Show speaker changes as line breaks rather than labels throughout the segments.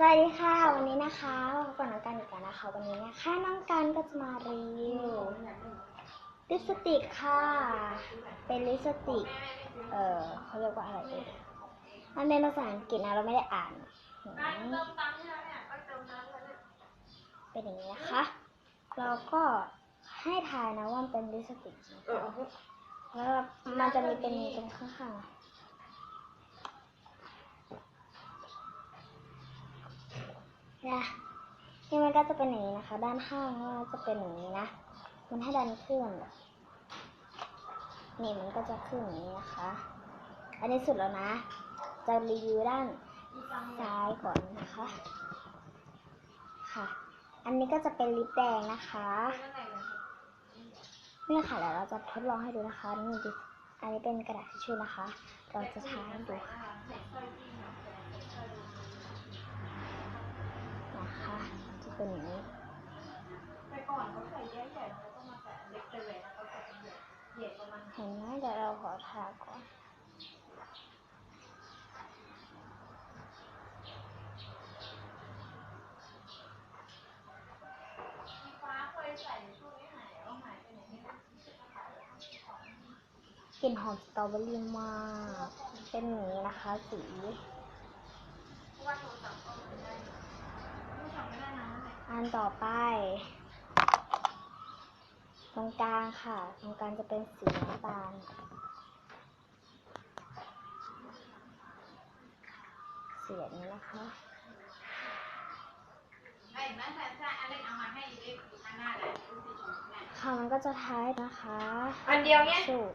สวัสดีค่ะ วันนี้นะคะพบกับน้องกันอีกแล้วนะคะ วันนี้นะคะน้องกันก็จะมารีวิวลิปสติกค่ะ เป็นลิปสติก เอ่อเขาเรียกว่าอะไรเอ่ยมันเป็นภาษาอังกฤษนะเราไม่ได้อ่านเป็นอย่างนี้นะคะ เราก็ให้ทายนะว่ามันเป็นลิปสติกแล้วมันจะมีเป็นตรงข้างๆ นะนี่มันก็จะเป็นอย่างนี้นะคะ ด้านข้างก็จะเป็นอย่างนี้นะ มันให้ดันขึ้น นี่มันก็จะขึ้นอย่างนี้นะคะ อันนี้สุดแล้วนะ จะรีวิวด้านซ้ายก่อนนะคะ ค่ะ อันนี้ก็จะเป็นลิปแดงนะคะนี่ค่ะเดี๋ยวเราจะทดลองให้ดูนะคะ นี่ดิอันนี้เป็นกระดาษทิชชู่นะคะ เราจะทาให้ดูค่ะจะ เป็นอย่างนี้
แต่ก่อนเขาใส่แยกใหญ่เขาต้องมาใส่เล็กไปเลยแล้วเขาใส่เหยียดเหยียดประมาณ
เห็นไหมเดี๋ยวเราขอทาก่อนกลิ่นหอมสตรอเบอรี่มาก เป็นอย่างนี้นะคะสี
ว่าโทรศัพท์ก็ได้
อันต่อไป ตรงกลางค่ะ ตรงกลางจะเป็นสีน้ำตาลสีแบบนี้นะคะ
ไอ้แม่แฟนซ่าอันเล็กเอามาให้เล็กข้างหน้าเลยดูสิชมแม่
ค่ะมันก็จะท้ายนะคะ
อันเดียวเนี่ย
สูบ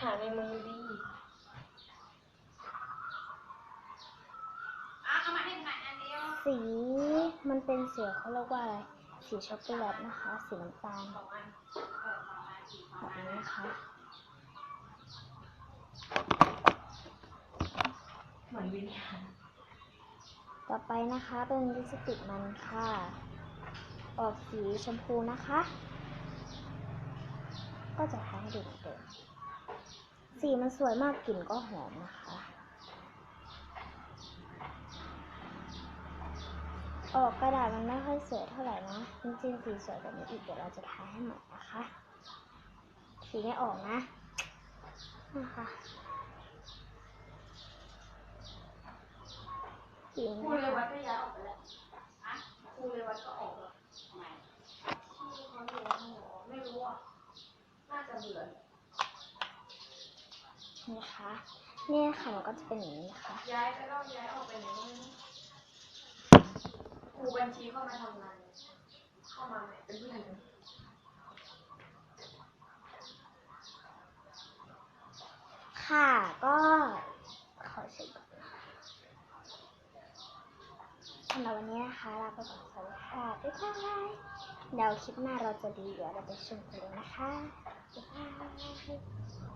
หาในมือดีอะเอามาให้หน่อยอันเดียว
สีมันเป็นสีเขาเรียกว่าอะไร สีช็อกโกแลตนะคะ สีน้ำตาลแบบ
นี้
นะคะ
เหมือนวิญญาณ
ต่อไปนะคะเป็นลิปสติกมันค่ะ ออกสีชมพูนะคะ ก็จะทาให้ดูเหมือนเดิมสีมันสวยมากกลิ่นก็หอมนะคะ ออกกระดาษมันไม่ค่อยสวยเท่าไหร่นะจริงๆสีสวยกว่านี้อีกเดี๋ยวเราจะทาให้ใหม่นะคะ สีไม่ออกนะนะคะสี
ครูเลวัดก็ย้ายออกไปแล้วอะครูเลวัดก็ออกแล้วทำไมครูเขาเรียนเขาบอกไม่รู้อะน่าจะเบื่อ
นี่นะคะเนี่ยค่ะมันก็จะเป็นอย่างนี้นะคะ
ย้ายไปแล้วย้ายออกไปไหนก็ไม่รู้ บัญชีเข้ามาทำงานเข้ามาใหม่เป็นผู้หญิง
ค่ะก็ขอเช็คสำหรับวันนี้นะคะลาไปก่อนสวัสดีค่ะบ๊ายบายเดี๋ยวคลิปหน้าเราจะดีเดี๋ยวเราไปชมกันเลยนะคะบ๊ายบาย